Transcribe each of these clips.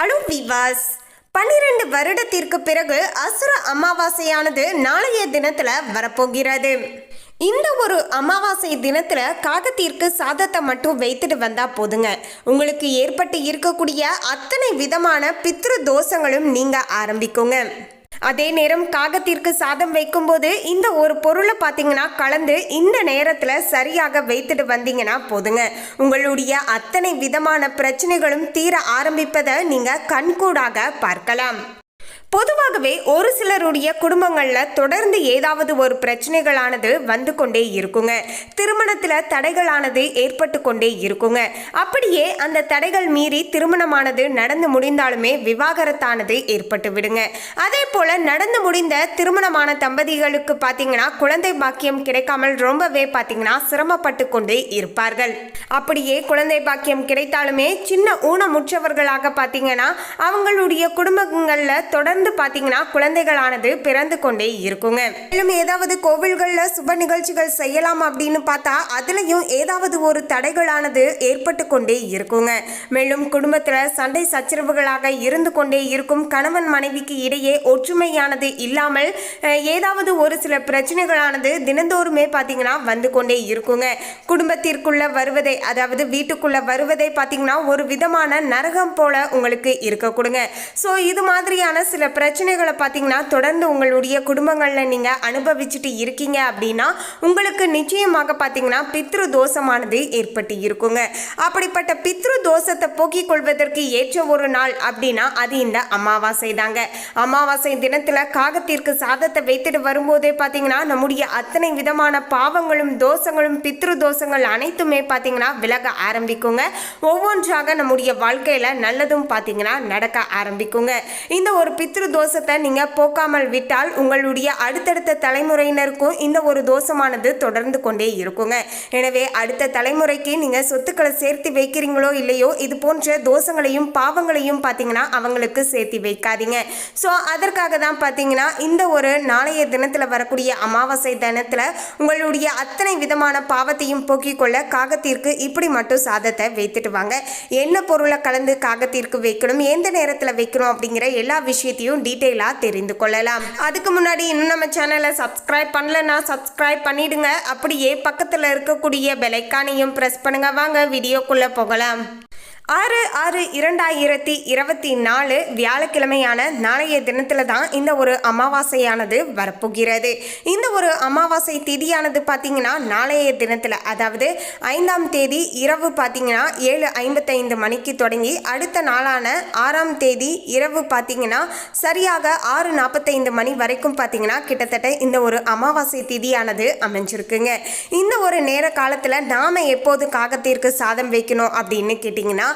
Allow விவாஸ். பன்னிரண்டு வருடத்திற்கு பிறகு அசுர அமாவாசையானது நாளைய தினத்துல வரப்போகிறது. இந்த ஒரு அமாவாசை தினத்துல காகத்திற்கு சாதத்தை மட்டும் வைத்துட்டு வந்தா போதுங்க. உங்களுக்கு ஏற்பட்டு இருக்கக்கூடிய அத்தனை விதமான பித்ரு தோஷங்களும் நீங்க ஆரம்பிக்குங்க. அதே நேரம் காகத்திற்கு சாதம் வைக்கும்போது இந்த ஒரு பொருளை பார்த்தீங்கன்னா கலந்து இந்த நேரத்தில் சரியாக வைத்துட்டு வந்தீங்கன்னா போதுங்க. உங்களுடைய அத்தனை விதமான பிரச்சனைகளும் தீர ஆரம்பிப்பதை நீங்கள் கண்கூடாக பார்க்கலாம். பொதுவாகவே ஒரு சிலருடைய குடும்பங்களில் தொடர்ந்து ஏதாவது ஒரு பிரச்சனைகளானது வந்து கொண்டே இருக்குங்க. திருமணத்தில் தடைகளானது ஏற்பட்டு கொண்டே இருக்குங்க. அப்படியே அந்த தடைகள் மீறி திருமணமானது நடந்து முடிந்தாலுமே விவாகரத்தானது ஏற்பட்டு விடுங்க. அதே போல் நடந்து முடிந்த திருமணமான தம்பதிகளுக்கு பார்த்தீங்கன்னா குழந்தை பாக்கியம் கிடைக்காமல் ரொம்பவே பார்த்தீங்கன்னா சிரமப்பட்டு கொண்டே இருப்பார்கள். அப்படியே குழந்தை பாக்கியம் கிடைத்தாலுமே சின்ன ஊனமுற்றவர்களாக பார்த்தீங்கன்னா அவங்களுடைய குடும்பங்களில் தொடர்ந்து பார்த்தீங்கன்னா குழந்தைகளானது பிறந்து கொண்டே இருக்குங்க. மேலும் ஏதாவது கோவில்களில் சுப நிகழ்ச்சிகள் செய்யலாம் அப்படின்னு பார்த்தா அதுலேயும் ஏதாவது ஒரு தடைகளானது ஏற்பட்டு கொண்டே இருக்குங்க. மேலும் குடும்பத்தில் சண்டை சச்சரவுகளாக இருந்து கொண்டே இருக்கும் கணவன் மனைவிக்கு இடையே ஒற்றுமையானது இல்லாமல் ஏதாவது ஒரு சில பிரச்சனைகளானது தினந்தோறுமே பார்த்தீங்கன்னா வந்து கொண்டே இருக்குங்க. குடும்பத்திற்குள்ள வருவதை அதாவது வீட்டுக்குள்ள வருவதை பார்த்தீங்கன்னா ஒரு விதமான நரகம் போல உங்களுக்கு இருக்க கொடுங்க. ஸோ இது மாதிரியான சில பிரச்சனைகளை பார்த்தீங்கன்னா தொடர்ந்து உங்களுடைய குடும்பங்களில் நீங்கள் அனுபவிச்சுட்டு இருக்கீங்க அப்படின்னா உங்களுக்கு நிச்சயமாக பார்த்தீங்கன்னா பித்ரு தோஷமானது ஏற்பட்டு இருக்குங்க. அப்படிப்பட்ட பித்ரு தோஷத்தை போக்கிக் கொள்வதற்கு ஏற்ற ஒரு நாள் அப்படின்னா அது இந்த அமாவாசை தாங்க அமாவாசை தினத்தில் காகத்திற்கு சாதத்தை வைத்துட்டு வரும்போதே பார்த்தீங்கன்னா நம்முடைய அத்தனை விதமான பாவங்களும் தோஷங்களும் பித்ரு தோஷங்கள் அனைத்துமே பார்த்தீங்கன்னா விலக ஆரம்பிக்குங்க. ஒவ்வொன்றாக நம்முடைய வாழ்க்கையில் நல்லதும் பார்த்தீங்கன்னா நடக்க ஆரம்பிக்குங்க. இந்த ஒரு பித்ரு தோஷத்தை நீங்கள் போக்காமல் விட்டால் உங்களுடைய அடுத்தடுத்த தலைமுறையினருக்கும் இந்த ஒரு தோஷமானது தொடர்ந்து கொண்டே இருக்குங்க. எனவே அடுத்த தலைமுறைக்கு நீங்கள் சொத்துக்களை சேர்த்து வைக்கிறீங்களோ இல்லையோ இது போன்ற தோஷங்களையும் பாவங்களையும் பார்த்தீங்கன்னா அவங்களுக்கு சேர்த்து வைக்காதீங்க. ஸோ அதற்காக தான் பார்த்தீங்கன்னா இந்த ஒரு நாளைய தினத்தில் வரக்கூடிய அமாவாசை தினத்தில் உங்களுடைய அத்தனை விதமான பாவத்தையும் போக்கிக் கொள்ள காகத்திற்கு இப்படி மட்டும் சாதத்தை வைத்துட்டு வாங்க. என்ன பொருளை கலந்து காகத்திற்கு வைக்கணும் எந்த நேரத்தில் வைக்கணும் அப்படிங்கிற எல்லா விஷயத்தையும் டீட்டெயிலாக தெரிந்து கொள்ளலாம். அதுக்கு முன்னாடி இன்னும் நம்ம சேனலை சப்ஸ்கிரைப் பண்ணலன்னா சப்ஸ்கிரைப் பண்ணிடுங்க. அப்படியே பக்கத்தில் இருக்கக்கூடிய பெலைக்கானையும் ப்ரெஸ் பண்ணுங்க. வாங்க வீடியோக்குள்ளே போகலாம். ஆறு ஆறு இரண்டாயிரத்தி இருபத்தி நாலு வியாழக்கிழமையான நாளைய தினத்தில் தான் இந்த ஒரு அமாவாசையானது வரப்போகிறது. இந்த ஒரு அமாவாசை திதியானது பார்த்திங்கன்னா நாளைய தினத்தில் அதாவது ஐந்தாம் தேதி இரவு பார்த்தீங்கன்னா ஏழு ஐம்பத்தைந்து மணிக்கு தொடங்கி அடுத்த நாளான ஆறாம் தேதி இரவு பார்த்தீங்கன்னா சரியாக ஆறு நாற்பத்தைந்து மணி வரைக்கும் பார்த்தீங்கன்னா கிட்டத்தட்ட இந்த ஒரு அமாவாசை திதியானது அமைஞ்சிருக்குங்க. இந்த ஒரு நேர காலத்தில் நாம் எப்போது காகத்திற்கு சாதம் வைக்கணும் அப்படின்னு கேட்டிங்கன்னா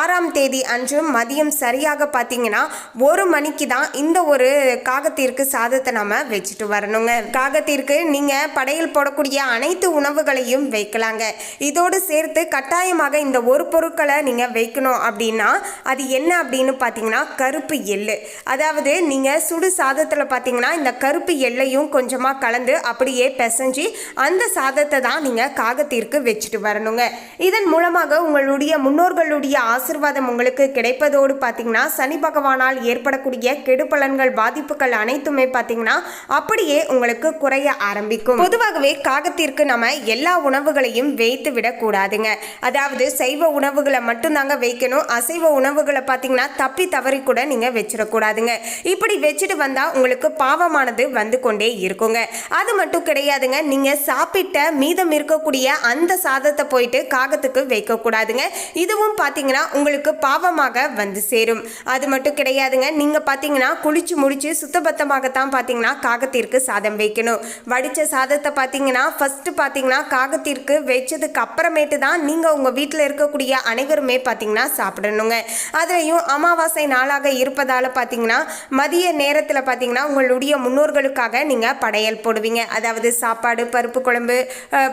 ஆறாம் தேதி அன்று மதியம் சரியாக பார்த்தீங்கன்னா ஒரு மணிக்கு தான் இந்த ஒரு காகத்திற்கு சாதத்தை நம்ம வச்சுட்டு வரணுங்க. காகத்திற்கு நீங்கள் படையல் போடக்கூடிய அனைத்து உணவுகளையும் வைக்கலாங்க. இதோடு சேர்த்து கட்டாயமாக இந்த ஒரு பொருட்களை நீங்கள் வைக்கணும் அப்படின்னா அது என்ன அப்படின்னு பார்த்தீங்கன்னா கருப்பு எள்ளு. அதாவது நீங்கள் சுடு சாதத்தில் பார்த்தீங்கன்னா இந்த கருப்பு எள்ளையும் கொஞ்சமாக கலந்து அப்படியே பிசைஞ்சு அந்த சாதத்தை தான் நீங்கள் காகத்திற்கு வச்சுட்டு வரணுங்க. இதன் மூலமாக உங்களுடைய முன்னோர்கள் முன்னோர்களுடைய ஆசிர்வாதம் உங்களுக்கு கிடைப்பதோடு பார்த்தீங்கன்னா சனி பகவானால் ஏற்படக்கூடிய கெடு பலன்கள் பாதிப்புகள் அனைத்துமே பார்த்தீங்கன்னா அப்படியே உங்களுக்கு குறைய ஆரம்பிக்கும். பொதுவாகவே காகத்திற்கு நம்ம எல்லா உணவுகளையும் வைத்து விடக்கூடாதுங்க. அதாவது சைவ உணவுகளை மட்டும்தாங்க வைக்கணும் அசைவ உணவுகளை பார்த்தீங்கன்னா தப்பி தவறி கூட நீங்கள் வச்சிடக்கூடாதுங்க. இப்படி வச்சுட்டு வந்தால் உங்களுக்கு பாவமானது வந்து கொண்டே இருக்குங்க. அது மட்டும் கிடையாதுங்க. நீங்கள் சாப்பிட்ட மீதம் இருக்கக்கூடிய அந்த சாதத்தை போயிட்டு காகத்துக்கு வைக்கக்கூடாதுங்க இதுவும் பார்த்தீங்கன்னா உங்களுக்கு பாவமாக வந்து சேரும். அது மட்டும் கிடையாதுங்க. நீங்கள் பார்த்தீங்கன்னா குளிச்சு முடிச்சு சுத்தபத்தமாகத்தான் பார்த்தீங்கன்னா காகத்திற்கு சாதம் வைக்கணும். வடித்த சாதத்தை பார்த்தீங்கன்னா ஃபஸ்ட்டு பார்த்தீங்கன்னா காகத்திற்கு வச்சதுக்கு அப்புறமேட்டு தான் நீங்கள் உங்கள் வீட்டில் இருக்கக்கூடிய அனைவருமே பார்த்தீங்கன்னா சாப்பிடணுங்க. அதுலேயும் அமாவாசை நாளாக இருப்பதால் பார்த்தீங்கன்னா மதிய நேரத்தில் பார்த்தீங்கன்னா உங்களுடைய முன்னோர்களுக்காக நீங்கள் படையல் போடுவீங்க. அதாவது சாப்பாடு பருப்பு குழம்பு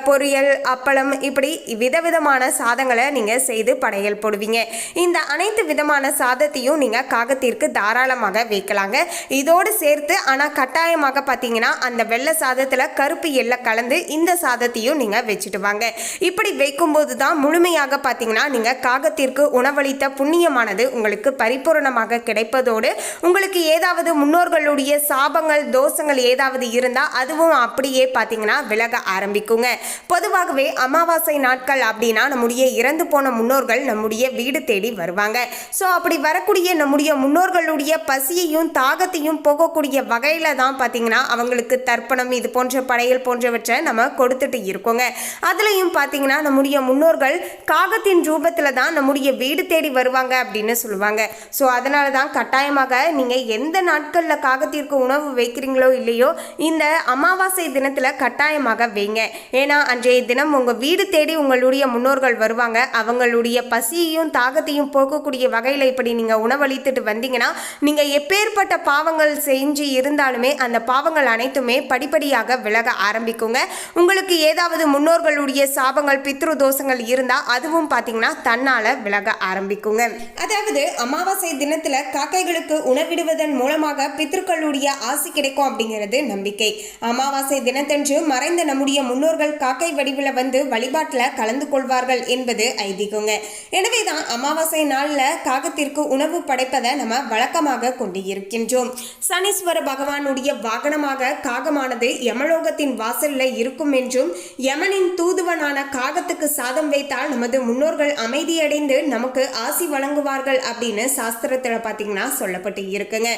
பொரியல் அப்பளம் இப்படி விதவிதமான சாதங்களை நீங்கள் செய்து படையல் படையல் போடுவீங்க. இந்த அனைத்து விதமான சாதத்தையும் நீங்கள் காகத்திற்கு தாராளமாக வைக்கலாங்க. இதோடு சேர்த்து ஆனால் கட்டாயமாக பார்த்தீங்கன்னா அந்த வெள்ளை சாதத்தில் கருப்பு எல்லை கலந்து இந்த சாதத்தையும் நீங்கள் வச்சுட்டு வாங்க. இப்படி வைக்கும்போது தான் முழுமையாக பார்த்தீங்கன்னா நீங்கள் காகத்திற்கு உணவளித்த புண்ணியமானது உங்களுக்கு பரிபூரணமாக கிடைப்பதோடு உங்களுக்கு ஏதாவது முன்னோர்களுடைய சாபங்கள் தோஷங்கள் ஏதாவது இருந்தால் அதுவும் அப்படியே பார்த்தீங்கன்னா விலக ஆரம்பிக்குங்க. பொதுவாகவே அமாவாசை நாட்கள் அப்படின்னா நம்முடைய இறந்து போன முன்னோர்கள் நம்முடைய வீடு தேடி வருவாங்க. ஸோ அப்படி வரக்கூடிய நம்முடைய முன்னோர்களுடைய பசியையும் தாகத்தையும் போகக்கூடிய வகையில் தான் பார்த்தீங்கன்னா அவங்களுக்கு தர்ப்பணம் இது போன்ற படையல் போன்றவற்றை நம்ம கொடுத்துட்டு இருக்கோங்க. அதுலேயும் பார்த்தீங்கன்னா நம்முடைய முன்னோர்கள் காகத்தின் ரூபத்தில் தான் நம்முடைய வீடு தேடி வருவாங்க அப்படின்னு சொல்லுவாங்க. ஸோ அதனால தான் கட்டாயமாக நீங்கள் எந்த நாட்களில் காகத்திற்கு உணவு வைக்கிறீங்களோ இல்லையோ இந்த அமாவாசை தினத்தில் கட்டாயமாக வைங்க. ஏன்னா அன்றைய தினம் உங்கள் வீடு தேடி உங்களுடைய முன்னோர்கள் வருவாங்க. அவங்களுடைய பசியையும் தாகத்தையும் போக்கக்கூடிய வகையில் இப்படி நீங்கள் உணவளித்துட்டு வந்தீங்கன்னா நீங்கள் எப்பேற்பட்ட பாவங்கள் செஞ்சு இருந்தாலுமே அந்த பாவங்கள் அனைத்துமே படிப்படியாக விலக ஆரம்பிக்குங்க. உங்களுக்கு ஏதாவது முன்னோர்களுடைய சாபங்கள் பித்ரு தோஷங்கள் இருந்தால் அதுவும் பார்த்தீங்கன்னா தன்னால் விலக ஆரம்பிக்குங்க. அதாவது அமாவாசை தினத்தில் காக்கைகளுக்கு உணவிடுவதன் மூலமாக பித்ருக்களுடைய ஆசி கிடைக்கும் அப்படிங்கிறது நம்பிக்கை. அமாவாசை தினத்தன்று மறைந்த நம்முடைய முன்னோர்கள் காக்கை வடிவில் வந்து வழிபாட்டில் கலந்து கொள்வார்கள் என்பது ஐதீகங்க. எனவே தான் அமாவாசை நாளில் காகத்திற்கு உணவு படைப்பதை நம்ம வழக்கமாக கொண்டு இருக்கின்றோம் சனீஸ்வர பகவானுடைய வாகனமாக காகமானது யமலோகத்தின் வாசலில் இருக்கும் என்றும் யமனின் தூதுவனான காகத்துக்கு சாதம் வைத்தால் நமது முன்னோர்கள் அமைதியடைந்து நமக்கு ஆசி வழங்குவார்கள் அப்படின்னு சாஸ்திரத்தில் பார்த்தீங்கன்னா சொல்லப்பட்டு இருக்குங்க.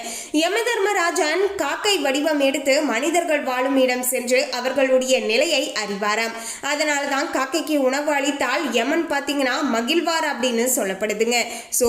யம தர்மராஜன் காக்கை வடிவம் எடுத்து மனிதர்கள் வாழும் இடம் சென்று அவர்களுடைய நிலையை அறிவாராம். அதனால தான் காக்கைக்கு உணவு அளித்தால் யமன் பார்த்தீங்கன்னா மகிழ்வாரா அப்படின்னு சொல்லப்படுதுங்க. ஸோ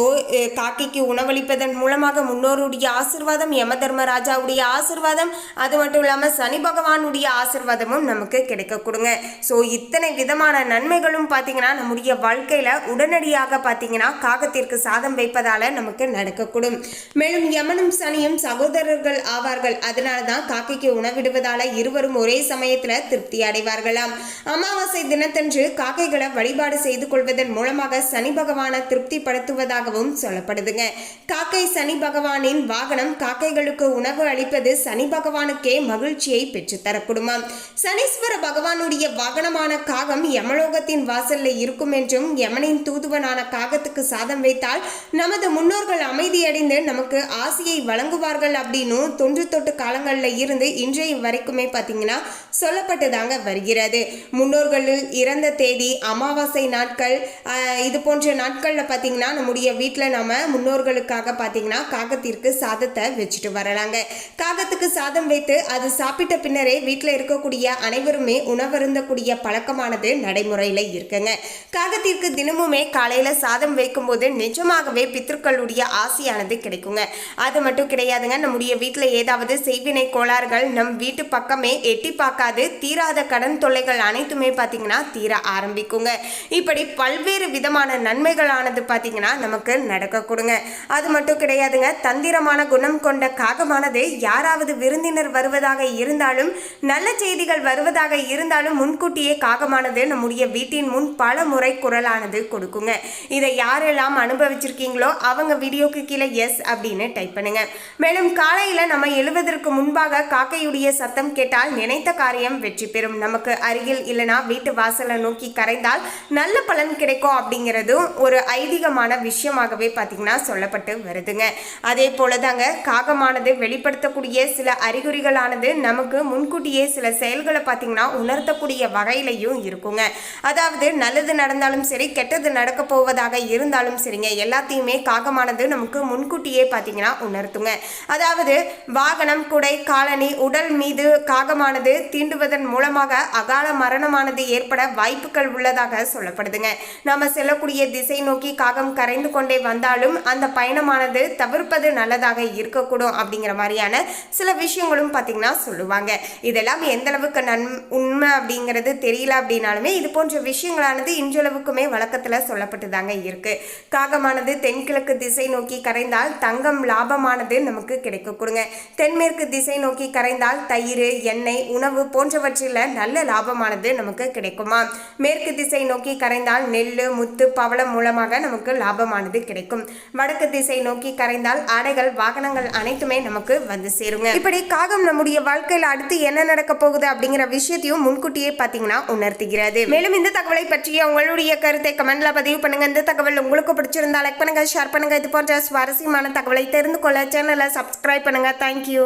காக்கைக்கு உணவளிப்பதன் மூலமாக முன்னோருடைய ஆசிர்வாதம் யம தர்மராஜாவுடைய ஆசிர்வாதம் அது மட்டும் இல்லாமல் சனி பகவானுடைய ஆசிர்வாதமும் நமக்கு கிடைக்க கொடுங்க ஸோ இத்தனை விதமான நன்மைகளும் பார்த்தீங்கன்னா நம்முடைய வாழ்க்கையில் உடனடியாக பார்த்தீங்கன்னா காகத்திற்கு சாதம் வைப்பதால் நமக்கு நடக்கக்கூடும். மேலும் யமனும் சனியும் சகோதரர்கள் ஆவார்கள். அதனால தான் காக்கைக்கு உணவிடுவதால் இருவரும் ஒரே சமயத்தில் திருப்தி அடைவார்களாம். அமாவாசை தினத்தன்று காக்கைகளை வழிபாடு செய்து கொள்வதன் மூலமாக சனி பகவானை திருப்திப்படுத்துவதாகவும் சொல்லப்படுதுங்க. காக்கை சனி பகவானின் வாகனம் காக்கைகளுக்கு உணவு அளிப்பது சனி பகவானுக்கே மகிழ்ச்சியை பெற்றுத்தரக்கூடுமாம் சனீஸ்வர பகவானுடைய வாகனமான காகம் யமலோகத்தின் வாசல்ல இருக்கும் என்றும் யமனின் தூதுவனான காகத்துக்கு சாதம் வைத்தால் நமது முன்னோர்கள் அமைதியடைந்து நமக்கு ஆசையை வழங்குவார்கள் அப்படின்னு தொன்று தொட்டு காலங்களில் இருந்து இன்றைய வரைக்குமே பார்த்தீங்கன்னா சொல்லப்பட்டுதாங்க வருகிறது. முன்னோர்கள் இறந்த தேதி அமாவாசை நாட்கள் இது போன்ற நாட்களில் பார்த்தீங்கன்னா நம்முடைய வீட்டில் நம்ம முன்னோர்களுக்காக பார்த்தீங்கன்னா காகத்திற்கு சாதத்தை வச்சுட்டு வரலாங்க. காகத்துக்கு சாதம் வைத்து அது சாப்பிட்ட பின்னரே வீட்டில் இருக்கக்கூடிய அனைவருமே உணவருந்தக்கூடிய பழக்கமானது நடைமுறையில் இருக்குங்க. காகத்திற்கு தினமுமே காலையில் சாதம் வைக்கும்போது நிஜமாகவே பித்திருக்களுடைய ஆசையானது கிடைக்குங்க. அது மட்டும் கிடையாதுங்க நம்முடைய வீட்டில் ஏதாவது செய்வினை கோளாறுகள் நம் வீட்டு பக்கமே எட்டி பார்க்காது தீராத கடன் தொல்லைகள் அனைத்துமே பார்த்தீங்கன்னா தீர ஆரம்பிக்குங்க. இப்படி பல்வேறு விதமான நன்மைகளானது பார்த்தீங்கன்னா நமக்கு நடக்க கொடுங்க. அது மட்டும் கிடையாதுங்க தந்திரமான குணம் கொண்ட காகமானது யாராவது விருந்தினர் வருவதாக இருந்தாலும் நல்ல செய்திகள் வருவதாக இருந்தாலும் முன்கூட்டியே காகமானது நம்முடைய வீட்டின் முன் பல முறை குரலானது கொடுக்குங்க. இதை யாரெல்லாம் அனுபவிச்சிருக்கீங்களோ அவங்க வீடியோக்கு கீழே எஸ் அப்படின்னு டைப் பண்ணுங்க. மேலும் காலையில் நம்ம எழுவதற்கு முன்பாக காக்கையுடைய சத்தம் கேட்டால் நினைத்த காரியம் வெற்றி பெறும். நமக்கு அருகில் இல்லைனா வீட்டு வாசலை நோக்கி கரைந்தால் நல்ல பலன் கிடைக்கும் அப்படிங்கிறது அப்படிங்கிறதும் ஒரு ஐதீகமான விஷயமாகவே பார்த்தீங்கன்னா சொல்லப்பட்டு வருதுங்க. அதே போல தாங்க காகமானது வெளிப்படுத்தக்கூடிய சில அறிகுறிகளானது நமக்கு முன்கூட்டியே சில செயல்களை பார்த்தீங்கன்னா உணர்த்தக்கூடிய வகையிலையும் இருக்குங்க. அதாவது நல்லது நடந்தாலும் சரி கெட்டது நடக்க போவதாக இருந்தாலும் சரிங்க எல்லாத்தையுமே காகமானது நமக்கு முன்கூட்டியே பார்த்தீங்கன்னா உணர்த்துங்க. அதாவது வாகனம் குடை காலனி உடல் மீது காகமானது தீண்டுவதன் மூலமாக அகால மரணமானது ஏற்பட வாய்ப்புகள் உள்ளதாக சொல்லப்படுதுங்க. நாம செல்லக்கூடிய திசை நோக்கி காகம் கரைந்து கொண்டே வந்தாலும் அந்த பயணமானது தவிர்ப்பது நல்லதாக இருக்கக்கூடும் அப்படிங்கிற மாதிரியான சில விஷயங்களும் பார்த்தீங்கன்னா சொல்லுவாங்க. இதெல்லாம் எந்த அளவுக்கு நன் உண்மை அப்படிங்கிறது தெரியல அப்படின்னாலுமே இது போன்ற விஷயங்களானது இன்றளவுக்குமே வழக்கத்தில் சொல்லப்பட்டு தாங்க இருக்கு. காகமானது தென்கிழக்கு திசை நோக்கி கரைந்தால் தங்கம் லாபமானது நமக்கு கிடைக்கக்கூடுங்க தென்மேற்கு திசை நோக்கி கரைந்தால் தயிர் எண்ணெய் உணவு போன்றவற்றில் நல்ல லாபமானது நமக்கு கிடைக்குமா? மேற்கு திசை நோக்கி கரைந்தால் நெல் முத்து பவ பவளம் மூலமாக நமக்கு லாபமானது கிடைக்கும். வடக்கு திசை நோக்கி கரைந்தால் ஆடைகள் வாகனங்கள் அனைத்துமே நமக்கு வந்து சேருங்க. இப்படி காகம் நம்முடைய வாழ்க்கையில் அடுத்து என்ன நடக்க போகுது அப்படிங்கிற விஷயத்தையும் முன்கூட்டியே பார்த்தீங்கன்னா உணர்த்துகிறது. மேலும் இந்த தகவலை பற்றிய உங்களுடைய கருத்தை கமெண்ட்ல பதிவு பண்ணுங்க. இந்த தகவல் உங்களுக்கு பிடிச்சிருந்தா லைக் பண்ணுங்க ஷேர் பண்ணுங்க. இது போன்ற சுவாரஸ்யமான தகவலை தெரிந்து கொள்ள சேனலை சப்ஸ்கிரைப் பண்ணுங்க. தேங்க்யூ